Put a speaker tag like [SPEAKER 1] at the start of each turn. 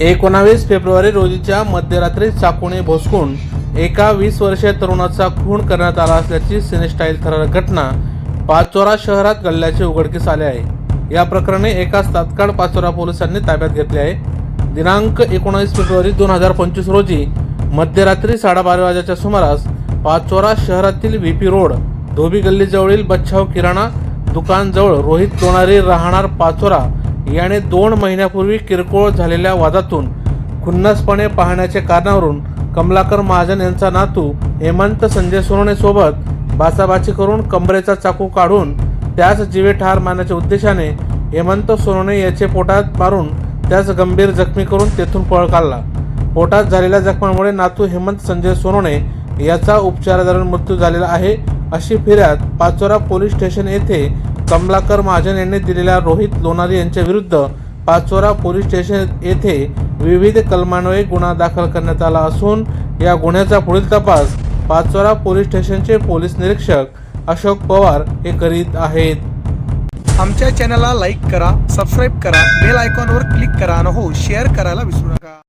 [SPEAKER 1] एकोणावीस फेब्रुवारी रोजीच्या मध्यरात्री चाकूने भोसकून एका वीस वर्षीय तरुणाचा खून करण्यात आला असल्याची सिनेस्टाईल थरारक घटना पाचोरा शहरात घडल्याचे उघडकीस आले आहे. या प्रकरणी एकाच तात्काळ पाचोरा पोलिसांनी ताब्यात घेतले आहे. दिनांक एकोणावीस फेब्रुवारी दोन हजार पंचवीस रोजी मध्यरात्री साडेबारा वाजेच्या सुमारास पाचोरा शहरातील व्ही पी रोड धोबी गल्लीजवळील बच्छाव किराणा दुकानजवळ रोहित लोणारी राहणार पाचोरा याने दोन महिन्यापूर्वी किरकोळ झालेल्या वादातून खुन्नसपणे पाहण्याच्या कारणावरून कमलाकर महाजन यांचा नातू हेमंत संजय सोनवणेसोबत बाचाबाची करून कमरेचा चाकू काढून त्यास जीवे ठार मारण्याच्या उद्देशाने हेमंत सोनवणे याचे पोटात मारून त्यास गंभीर जखमी करून तेथून पळ काढला. पोटात झालेल्या जखमांमुळे नातू हेमंत संजय सोनवणे याचा उपचारादरम्यान मृत्यू झालेला आहे अशी फिर्याद पाचोरा पोलीस स्टेशन येथे कमलाकर महाजन यांनी दिलेल्या रोहित लोणारे यांच्या विरुद्ध पाचोरा पोलीस स्टेशन येथे विविध कलमान्वये गुन्हा दाखल करण्यात आला असून या गुन्ह्याचा पुढील तपास पाचोरा पोलीस स्टेशनचे पोलीस निरीक्षक अशोक पवार हे करीत आहेत.
[SPEAKER 2] आमच्या चॅनलला लाईक करा सबस्क्राईब करा बेल आयकॉनवर क्लिक करा आणि हो शेअर करायला विसरू नका.